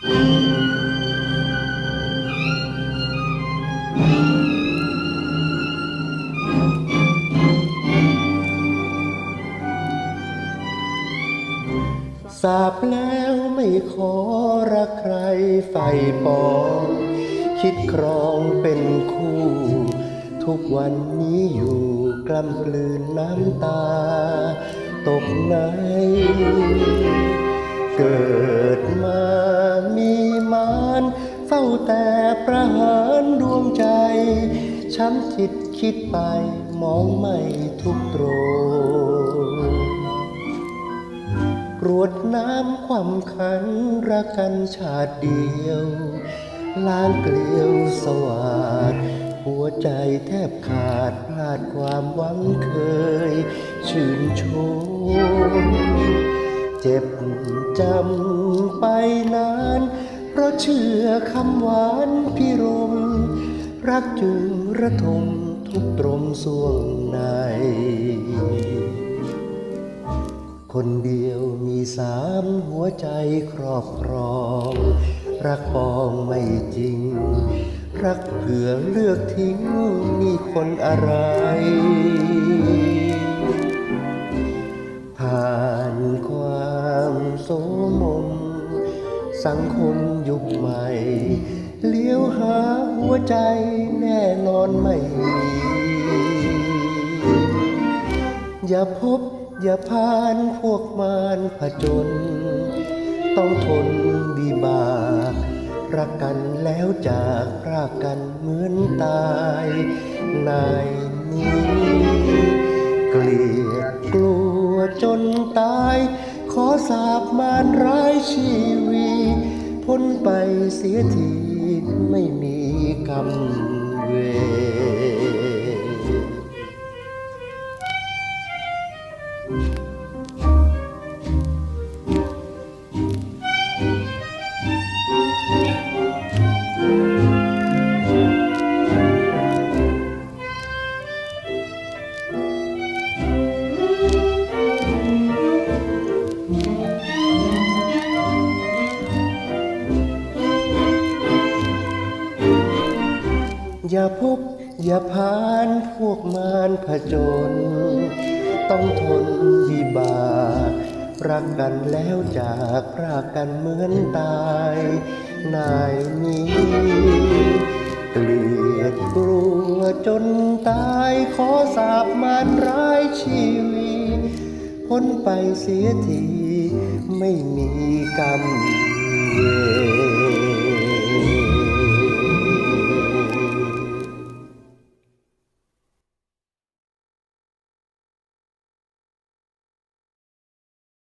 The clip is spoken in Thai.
สาบแล้วไม่ขอรักใครไฟปอง คิดครองเป็นคู่ ทุกวันนี้อยู่กล้ำกลืนน้ำตา ตกในเกิด แต่ประหารดวงใจ ช้ำจิตคิดไปมองไม่ทุกตรงกรวดน้ำความขันรักกันชาติเดียว ล้างเกลียวสวาดหัวใจแทบขาดพลาดความหวังเคย ชื่นชม เจ็บจำไปนาน ราะเชื่อคำหวานพิรม รักจึงระทมทุกตรมสวงใน คนเดียวมีสามหัวใจครอบครอง รักปองไม่จริง รักเผื่อเลือกทิ้งมีคนอะไรผ่านความโสมม สังคมยุคใหม่ เลี้ยวหาหัวใจแน่นอนไม่มี อย่าพบอย่าพานพวกมารผจญ ต้องทนวิบากรักกันแล้วจากพรากกันเหมือนตายนายนี้ เกลียดกลัวจนตาย ขอสาบมารร้ายชี นไปเสียทีไม่มีกรรมเวร อย่าพบอย่าพานพวกมารผจญต้องทนวิบากรักกันแล้วจากรากกันเหมือนตายนายนี้เกลียดกลัวจนตายขอสาบมารร้ายชีวีพ้นไปเสียทีไม่มีกรรม